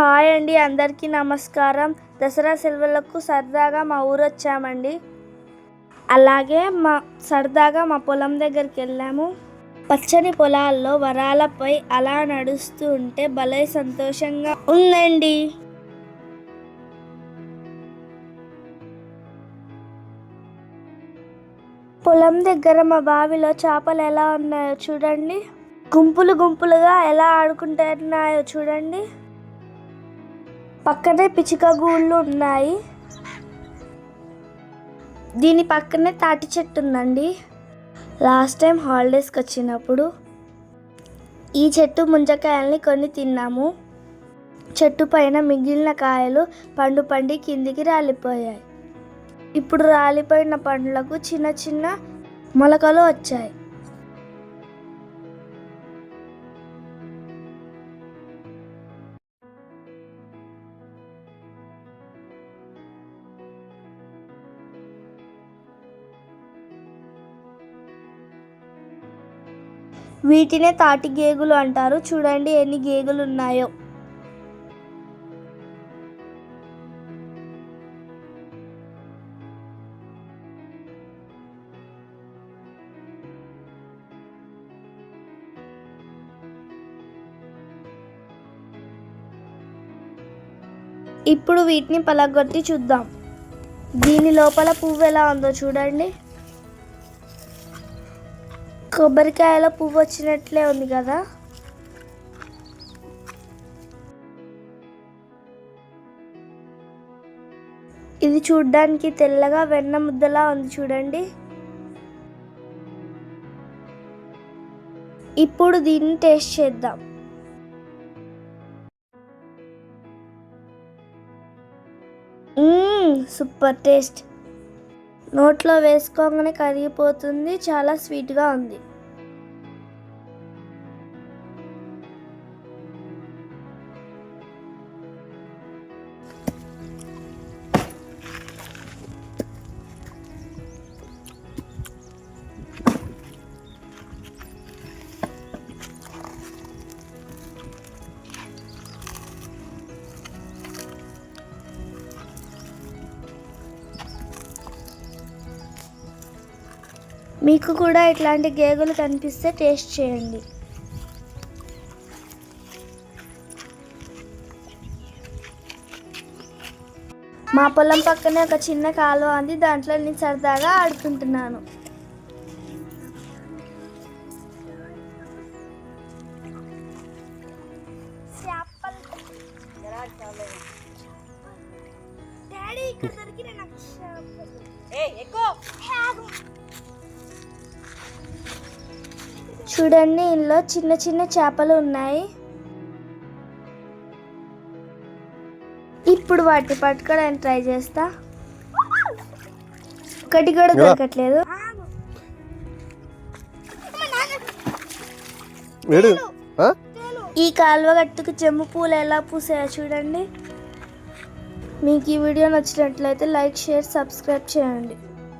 Hi అండి అందరికీ నమస్కారం. దసరా సెలవులకు సరదాగా మా ఊరు వచ్చామండి. అలాగే మా సరదాగా మా పొలం దగ్గరికి వెళ్ళాము. పచ్చని పొలాల్లో వరాలపై అలా నడుస్తూ ఉంటే భలే సంతోషంగా ఉందండి. పొలం దగ్గర మా బావిలో చేపలు ఎలా ఉన్నాయో చూడండి. గుంపులు గుంపులుగా ఎలా ఆడుకుంటున్నాయో చూడండి. పక్కనే పిచ్చుక గూళ్ళు ఉన్నాయి. దీని పక్కనే తాటి చెట్టు ఉందండి. లాస్ట్ టైం హాలిడేస్కి వచ్చినప్పుడు ఈ చెట్టు ముంజకాయల్ని కొన్ని తిన్నాము. చెట్టు పైన మిగిలిన కాయలు పండు పండి కిందికి రాలిపోయాయి. ఇప్పుడు రాలిపోయిన పండ్లకు చిన్న చిన్న మొలకలు వచ్చాయి. వీటినే తాటి గేగులు అంటారు. చూడండి ఎన్ని గేగులు ఉన్నాయో ఇప్పుడు వీటిని పలగొట్టి చూద్దాం. దీని లోపల పువ్వు ఎలా ఉందో చూడండి. కొబ్బరికాయలో పువ్వు వచ్చినట్లే ఉంది కదా? ఇది చూడ్డానికి తెల్లగా వెన్న ముద్దలా ఉంది చూడండి. ఇప్పుడు దీన్ని టేస్ట్ చేద్దాం. Super taste. నోట్లో వేసుకోగానే కరిగిపోతుంది చాలా స్వీట్గా ఉంది. మీకు కూడా ఇట్లాంటి గేగులు కనిపిస్తే టేస్ట్ చేయండి. మా పొలం పక్కనే ఒక చిన్న కాలువ ఉంది. దాంట్లో నేను సరదాగా ఆడుకుంటున్నాను. డాడీ ఇక్కడ దొరికిన నాకు చేపలు. చూడండి ఇందులో చిన్న చిన్న చేపలు ఉన్నాయి. ఇప్పుడు వాటిని పట్టుకోవడానికి ట్రై చేస్తా. ఒకటి కూడా? దొరకట్లేదు? ఈ కాలువ గట్టుకు చెమ్ము పూలు ఎలా పూసాయో చూడండి. మీకు ఈ వీడియో నచ్చినట్లయితే లైక్ షేర్ సబ్స్క్రైబ్ చేయండి.